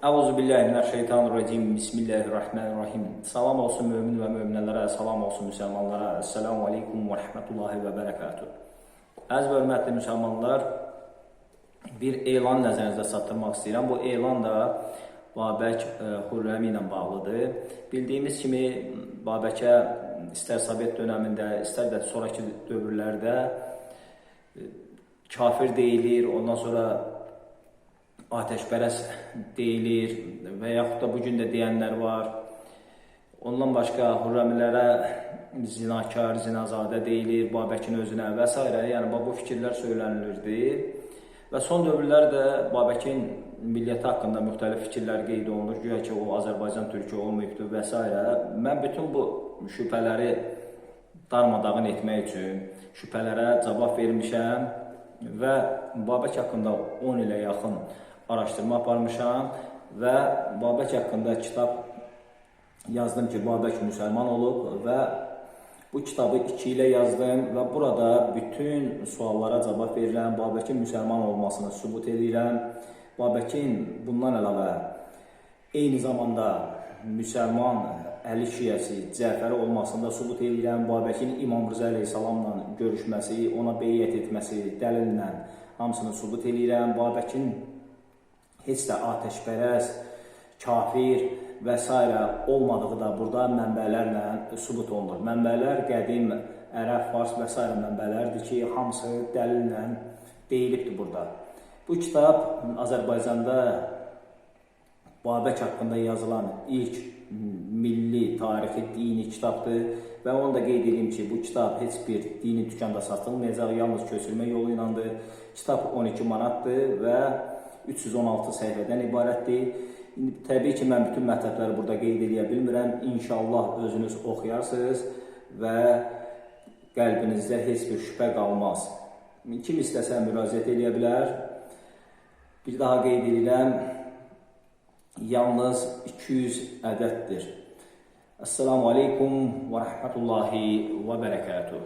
Əuzu billahi mineşşeytanirracim. Bismillahirrahmanirrahim. Salam olsun mömin və möminələrə, salam olsun müsəlmanlara. Esselamu aleykum və rahmetullahi və bərəkatuh. Əziz və hörmətli müsəlmanlar, bir elan nəzərinizə çatdırmaq istəyirəm. Bu elan da Babək e, Xürrəmi ilə bağlıdır. Bildiyimiz kimi Babəkə istər Sovet dövründə, istər də sonrakı dövrlərdə e, kafir deyilir, ondan sonra ateşpərəst deyilir və yaxud da bu gün də deyənlər var. Ondan başqa Hürrəmilərə zinakar, zinazadə deyilir, Babəkin özünə və s. Yəni bu fikirlər söylənilirdi. Və son dövrlərdə Babəkin milliyyəti haqqında müxtəlif fikirlər qeyd olunur. Güya ki, o Azərbaycan türkü olmayıbdır və s. Mən bütün bu şübhələri darmadağın etmək üçün şübhələrə cavab vermişəm və Babək haqqında 10 ilə yaxın araşdırma aparmışam və Babək haqqında kitab yazdım ki, Babək müsəlman olub və bu kitabı 2 ilə yazdım və burada bütün suallara cavab verirəm, Babəkin müsəlman olmasını sübut edirəm. Babəkin bundan əlavə eyni zamanda müsəlman Əli şiəsi Cəfəri olmasını da sübut edirəm. Babəkin İmam Rıza əleyhissalamla görüşməsi, ona beyyət etməsi dəlillə hamısını sübut edirəm. Babəkin heç də atəşpərəst, kafir və s. olmadığı da burada mənbələrlə sübut olunur. Mənbələr qədim ərəb, fars və s. mənbələrdir ki, hamısı dəlillə deyilibdir burada. Bu kitab Azərbaycanda Babək haqqında yazılan ilk milli tarixi dini kitabdır və onu da qeyd edeyim ki, bu kitab heç bir dini dükanda satılmayacaq, yalnız köçürmə yolu ilədir. Kitab 12 manatdır və 316 səhifədən ibarətdir. İndi təbii ki, mən bütün mətləbləri burada qeyd edə bilmirəm. İnşallah özünüz oxuyarsınız və qəlbinizdə heç bir şübhə qalmaz. Kim istəsə müraciət edə bilər. Bir daha qeyd edirəm, yalnız 200 ədəddir. Esselamu aleykum və rəhmətullahi və bərəkatuhu.